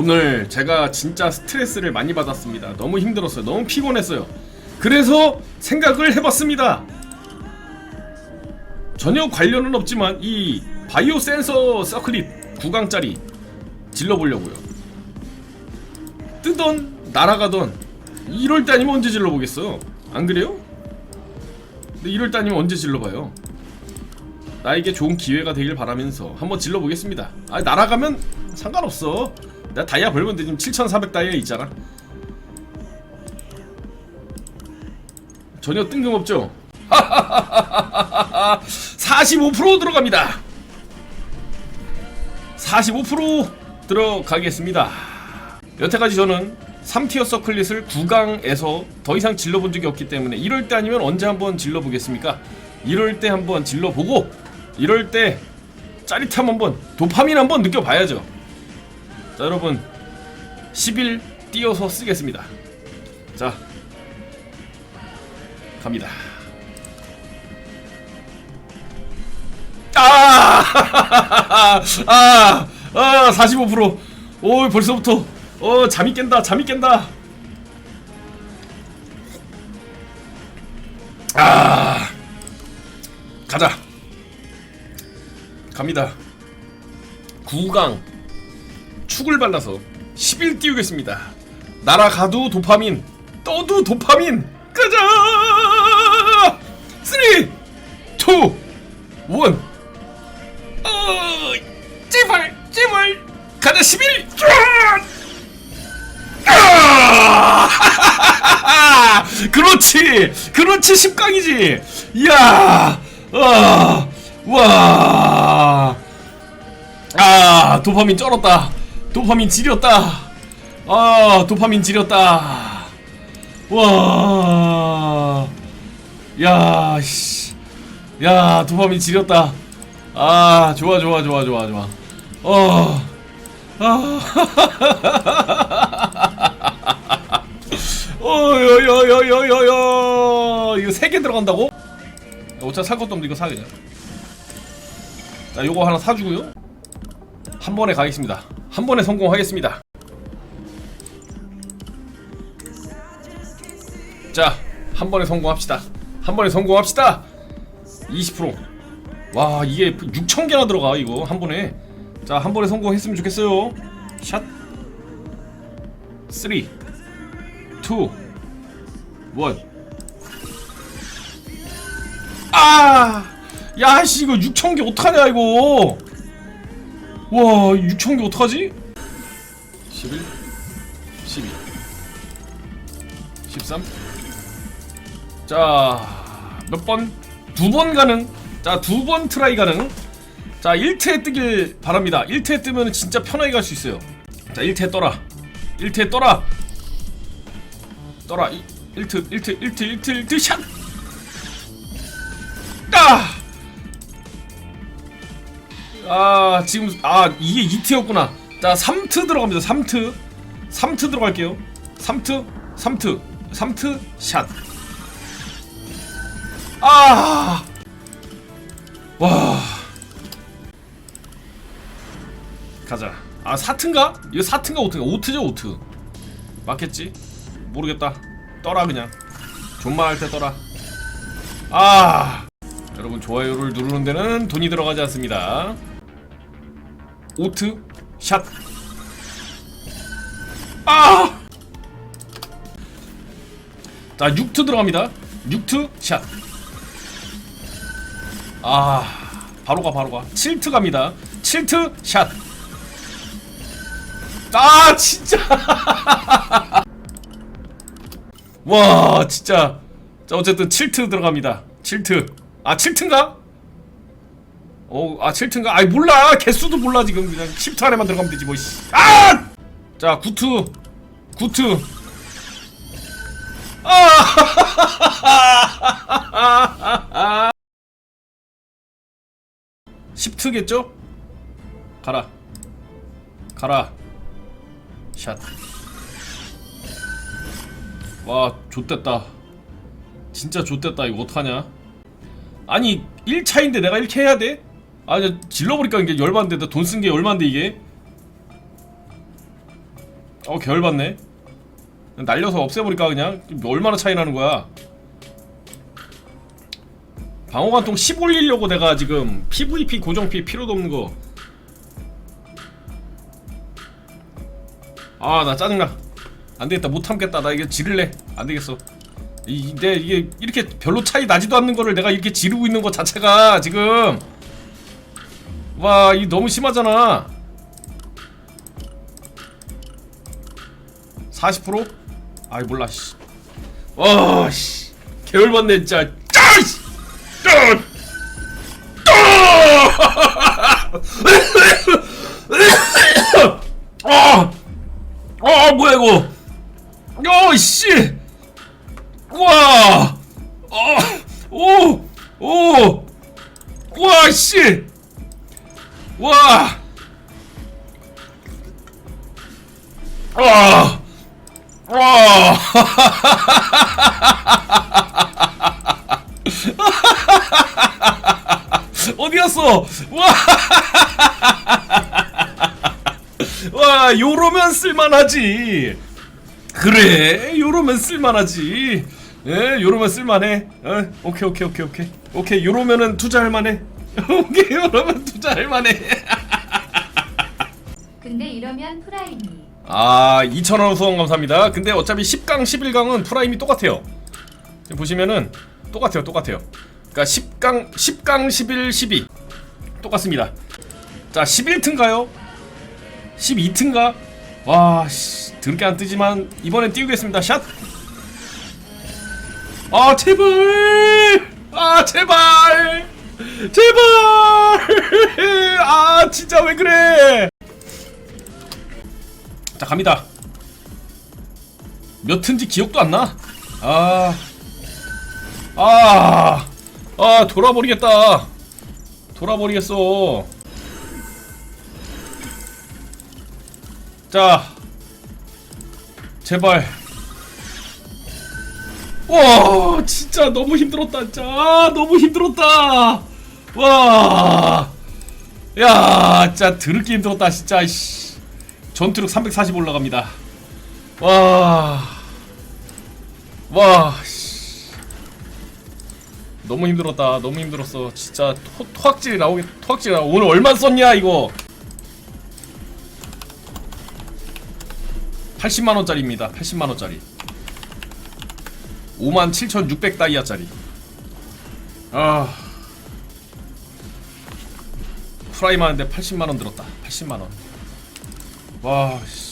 오늘 제가 진짜 스트레스를 많이 받았습니다. 너무 힘들었어요. 너무 피곤했어요. 그래서 생각을 해봤습니다. 전혀 관련은 없지만 이 바이오 센서 서클릿 9강짜리 질러보려고요. 뜨던 날아가던 이럴 때 아니면 언제 질러보겠어요? 안 그래요? 근데 이럴 때 아니면 언제 질러봐요? 나에게 좋은 기회가 되길 바라면서 한번 질러보겠습니다. 아 날아가면 상관없어. 내가 다이아 벌면 돼. 지금 7,400 다이아 있잖아. 전혀 뜬금없죠? 45% 들어갑니다. 45% 들어가겠습니다. 여태까지 저는 3티어 서클릿을 9강에서 더 이상 질러본 적이 없기 때문에 이럴 때 아니면 언제 한번 질러보겠습니까? 이럴 때 한번 질러보고 이럴 때 짜릿함 한번 도파민 한번 느껴봐야죠. 자 여러분 10일 띄어서 쓰겠습니다. 자 갑니다. 아! 아! 아! 45%. 오, 벌써부터 어, 잠이 깬다. 잠이 깬다. 아! 가자. 갑니다. 9강 축을 발라서 10일 띄우겠습니다. 날아가도 도파민, 떠도 도파민. 가자! 3 2 1 어, 제발, 제발, 가자 11. 아! 그렇지, 그렇지 10강이지. 이야, 아, 와, 아, 도파민 쩔었다. 도파민 지렸다. 아, 도파민 지렸다. 와, 야, 씨, 야, 도파민 지렸다. 아 좋아 좋아 좋아 좋아 좋아 어 아. 어여여여여여여 이거 세 개 들어간다고? 어차피 살 것도 없는데 이거 사 그냥 자 요거 하나 사주고요 한 번에 가겠습니다 한 번에 성공하겠습니다. 자 한 번에 성공합시다. 한 번에 성공합시다. 20%와 이게 6,000개나 들어가 이거 한 번에. 자 한 번에 성공했으면 좋겠어요. 샷. 3 2 1 아! 야 씨 이거 6,000개 어떡하냐 이거 와 6,000개 어떡하지? 11 12 13 자, 몇 번? 두 번 가능. 자, 두 번 트라이 가능. 자, 1트에 뜨길 바랍니다. 1트에 뜨면 진짜 편하게 갈 수 있어요. 자, 1트에 떠라. 1트에 떠라. 떠라. 1트, 1트, 1트, 1트, 1트, 샷! 아, 지금, 아, 이게 2트였구나. 자, 3트 들어갑니다. 3트. 3트 들어갈게요. 3트, 3트, 3트, 샷. 아! 와. 가자. 아, 사트인가? 이거 사트인가 오트인가? 오트죠, 오트. 맞겠지? 모르겠다. 떠라 그냥. 존마할 때 떠라. 아! 여러분 좋아요를 누르는 데는 돈이 들어가지 않습니다. 오트 샷. 아! 자, 6트 들어갑니다. 6트 샷. 아 바로 가 바로 가 7트 갑니다 7트 샷아 진짜 와 진짜 자 어쨌든 7트 들어갑니다 7트 아 7트인가? 어 아 7트인가? 아이 몰라 개수도 몰라 지금 그냥 10트 안에만 들어가면 되지 뭐 아! 자 9트 9트 아 10트겠죠? 가라 가라 샷 와, 좆됐다. 진짜 좆됐다. 이거 어떡하냐? 아니, 1차인데 내가 1캐 해야 돼? 아니, 질러버리니까 이게 열받는데, 돈쓴게 얼만데, 이게? 어 계열 받네. 날려서 없애버릴까 그냥? 얼마나 차이 나는 거야? 방어관통 10 올리려고 내가 지금 PVP 고정피 필요도 없는 거. 아 나 짜증나. 안되겠다. 못 참겠다. 나 이게 지를래. 안되겠어. 이, 내 이게 이렇게 별로 차이 나지도 않는 거를 내가 이렇게 지르고 있는 거 자체가 지금 와 이 너무 심하잖아 40%? 아이 몰라 씨. 와 씨. 개월 받네 진짜. 짜! 짜! 아! 아 뭐야 이거? 야 씨. 와. 아. 오. 오. 와 씨. 와. 와. 와. 어디 갔어? 와. 와, 요러면 쓸만하지. 그래, 요러면 쓸만하지. 예, 요러면 쓸만해. 어, 오케이, 오케이, 오케이, 오케이. 오케이, 요러면은 투자할 만해. 오케이, 요러면 투자할 만해. 근데 이러면 프라임이 아 2,000원 후원 감사합니다 근데 어차피 10강 11강은 프라임이 똑같아요 지금 보시면은 똑같아요 똑같아요 그니까 10강 10강 11 12 똑같습니다 자 11튼가요? 12튼가? 와 씨, 드럽게 안 뜨지만 이번엔 띄우겠습니다 샷! 아 제발! 아 제발! 제발! 아 진짜 왜 그래! 자 갑니다 몇 튼지 기억도 안 나? 아... 아... 아 돌아버리겠다 돌아버리겠어 자 제발 와 진짜 너무 힘들었다 진짜 아, 너무 힘들었다 와야 진짜 드럽게 힘들었다 진짜 씨. 전투력 340 올라갑니다. 와. 와. 씨. 너무 힘들었다. 너무 힘들었어. 진짜 토, 토악질이 나오겠 토악질이 나오. 오늘 얼마 썼냐 이거? 80만 원짜리입니다. 80만 원짜리. 57,600 다이아짜리. 아. 프라임 하는데 80만 원 들었다. 80만 원. 와, 씨.